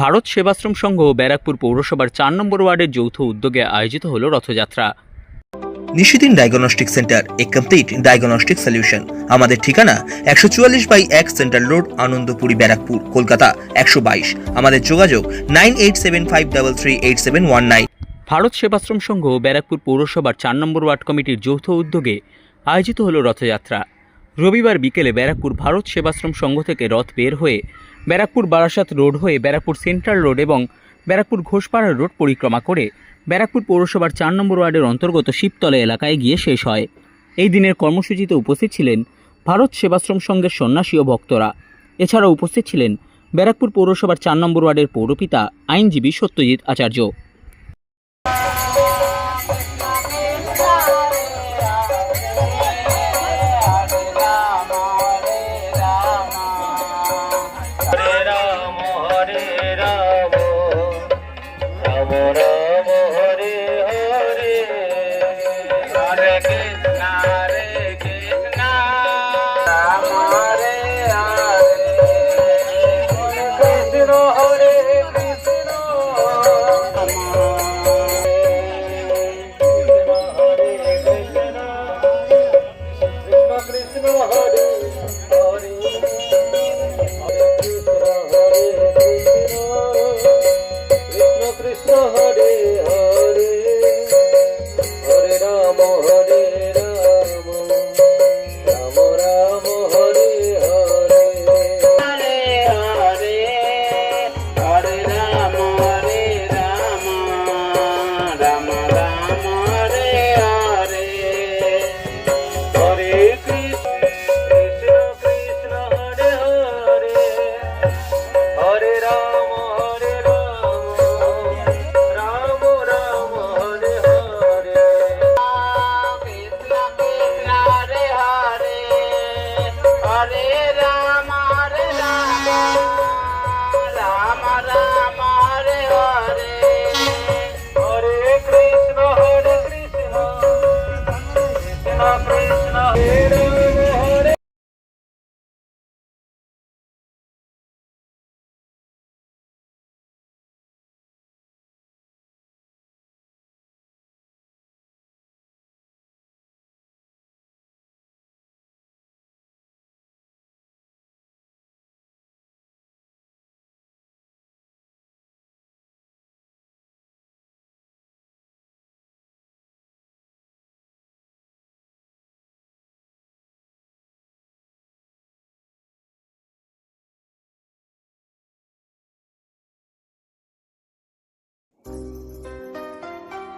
ভারত সেবাশ্রম সংঘ ও ব্যারাকপুর পৌরসভার চার নম্বর ওয়ার্ডের যৌথ উদ্যোগে আয়োজিত হল রথযাত্রা। নিশিদিন ডায়াগনস্টিক সেন্টার এ কমপ্লিট ডায়াগনস্টিক সলিউশন আমাদের ঠিকানা একশো চুয়াল্লিশ বাই এক সেন্ট্রাল রোড আনন্দপুরি ব্যারাকপুর কলকাতা একশো বাইশ। আমাদের যোগাযোগ nine eight seven five double three eight seven one nine. Bharat Sevashram Sangha ও ব্যারাকপুর পৌরসভার চার নম্বর ওয়ার্ড কমিটির যৌথ উদ্যোগে আয়োজিত হল রথযাত্রা। রবিবার বিকেলে ব্যারাকপুর ভারত সেবাশ্রম সংঘ থেকে রথ বের হয়ে ব্যারাকপুর বারাসাত রোড হয়ে ব্যারাকপুর সেন্ট্রাল রোড এবং ব্যারাকপুর ঘোষপাড়া রোড পরিক্রমা করে ব্যারাকপুর পৌরসভার চার নম্বর ওয়ার্ডের অন্তর্গত শিবতলা এলাকায় গিয়ে শেষ হয়। এই দিনের কর্মসূচিতে উপস্থিত ছিলেন ভারত সেবাশ্রম সংঘের সন্ন্যাসী ও ভক্তরা। এছাড়াও উপস্থিত ছিলেন ব্যারাকপুর পৌরসভার চার নম্বর ওয়ার্ডের পৌরপিতা, আইনজীবী সত্যজিৎ আচার্য। Pedro